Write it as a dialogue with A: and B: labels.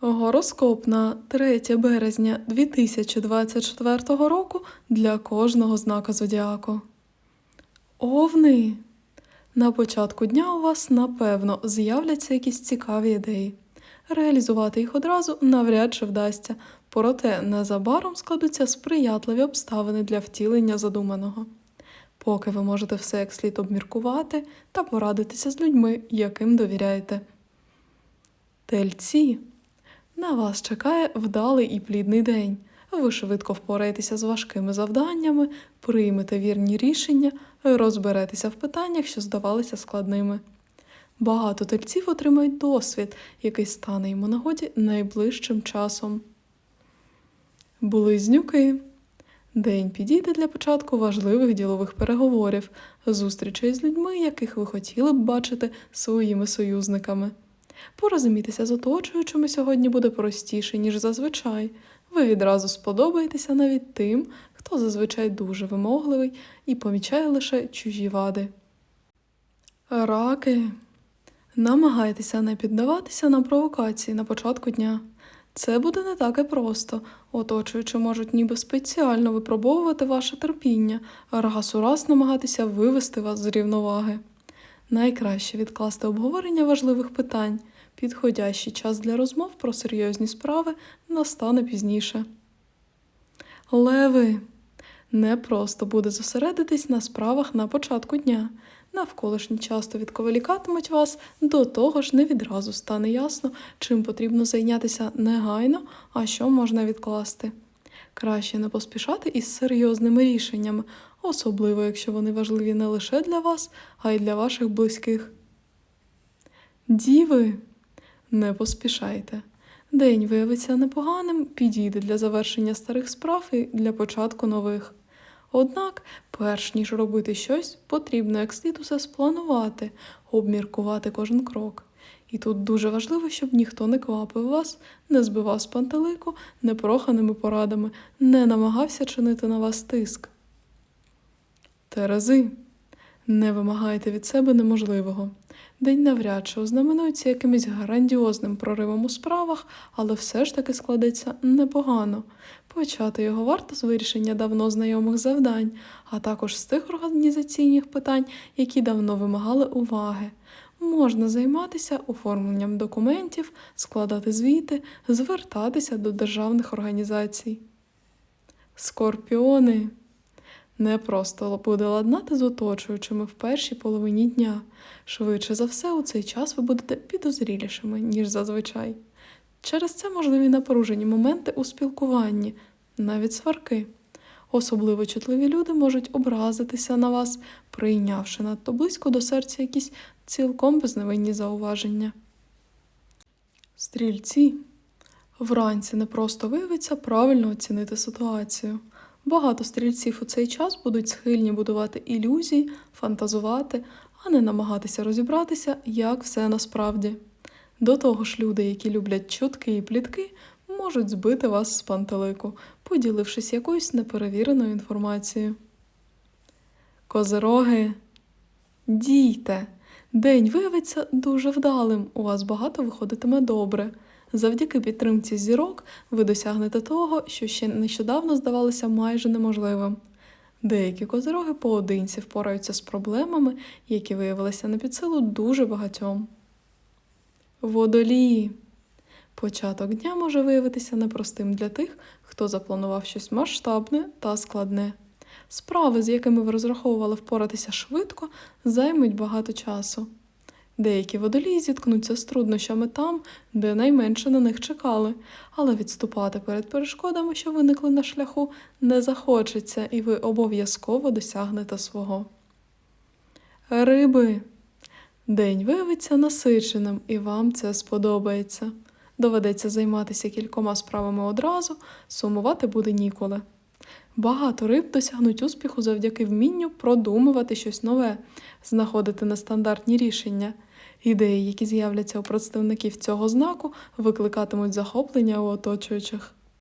A: Гороскоп на 3 березня 2024 року для кожного знака зодіаку. Овни. На початку дня у вас, напевно, з'являться якісь цікаві ідеї. Реалізувати їх одразу навряд чи вдасться, проте незабаром складуться сприятливі обставини для втілення задуманого. Поки ви можете все як слід обміркувати та порадитися з людьми, яким довіряєте. Тельці. На вас чекає вдалий і плідний день. Ви швидко впораєтеся з важкими завданнями, приймете вірні рішення, розберетеся в питаннях, що здавалися складними. Багато тельців отримають досвід, який стане йому нагоді найближчим часом. Близнюки. День підійде для початку важливих ділових переговорів, зустрічей з людьми, яких ви хотіли б бачити своїми союзниками. Порозумітися з оточуючими сьогодні буде простіше, ніж зазвичай. Ви відразу сподобаєтеся навіть тим, хто зазвичай дуже вимогливий і помічає лише чужі вади. Раки. Намагайтеся не піддаватися на провокації на початку дня. Це буде не так і просто. Оточуючи можуть ніби спеціально випробовувати ваше терпіння, раз у раз намагатися вивести вас з рівноваги. Найкраще відкласти обговорення важливих питань. Підходящий час для розмов про серйозні справи настане пізніше. Леви. Не просто буде зосередитись на справах на початку дня. Навколишні часто відковалікатимуть вас, до того ж не відразу стане ясно, чим потрібно зайнятися негайно, а що можна відкласти. Краще не поспішати із серйозними рішеннями, особливо якщо вони важливі не лише для вас, а й для ваших близьких. Діви, не поспішайте. День виявиться непоганим, підійде для завершення старих справ і для початку нових. Однак, перш ніж робити щось, потрібно як слід усе спланувати, обміркувати кожен крок. І тут дуже важливо, щоб ніхто не квапив вас, не збивав з пантелику непроханими порадами, не намагався чинити на вас тиск. Терези. Не вимагайте від себе неможливого. День навряд чи ознаменується якимось грандіозним проривом у справах, але все ж таки складеться непогано. Почати його варто з вирішення давно знайомих завдань, а також з тих організаційних питань, які давно вимагали уваги. Можна займатися оформленням документів, складати звіти, звертатися до державних організацій. Скорпіони. Не просто буде ладнати з оточуючими в першій половині дня. Швидше за все, у цей час ви будете підозрілішими, ніж зазвичай. Через це можливі напружені моменти у спілкуванні, навіть сварки. Особливо чутливі люди можуть образитися на вас, прийнявши надто близько до серця якісь цілком безневинні зауваження. Стрільці. Вранці не просто виявиться правильно оцінити ситуацію. Багато стрільців у цей час будуть схильні будувати ілюзії, фантазувати, а не намагатися розібратися, як все насправді. До того ж, люди, які люблять чутки і плітки, можуть збити вас з пантелику, поділившись якоюсь неперевіреною інформацією. Козероги. Дійте! День виявиться дуже вдалим, у вас багато виходитиме добре. Завдяки підтримці зірок ви досягнете того, що ще нещодавно здавалося майже неможливим. Деякі козироги поодинці впораються з проблемами, які виявилися на підсилу дуже багатьом. Водолії. Початок дня може виявитися непростим для тих, хто запланував щось масштабне та складне. Справи, з якими ви розраховували впоратися швидко, займуть багато часу. Деякі водолії зіткнуться з труднощами там, де найменше на них чекали, але відступати перед перешкодами, що виникли на шляху, не захочеться, і ви обов'язково досягнете свого. Риби. День виявиться насиченим, і вам це сподобається. Доведеться займатися кількома справами одразу, сумувати буде ніколи. Багато риб досягнуть успіху завдяки вмінню продумувати щось нове, знаходити нестандартні рішення. Ідеї, які з'являться у представників цього знаку, викликатимуть захоплення у оточуючих.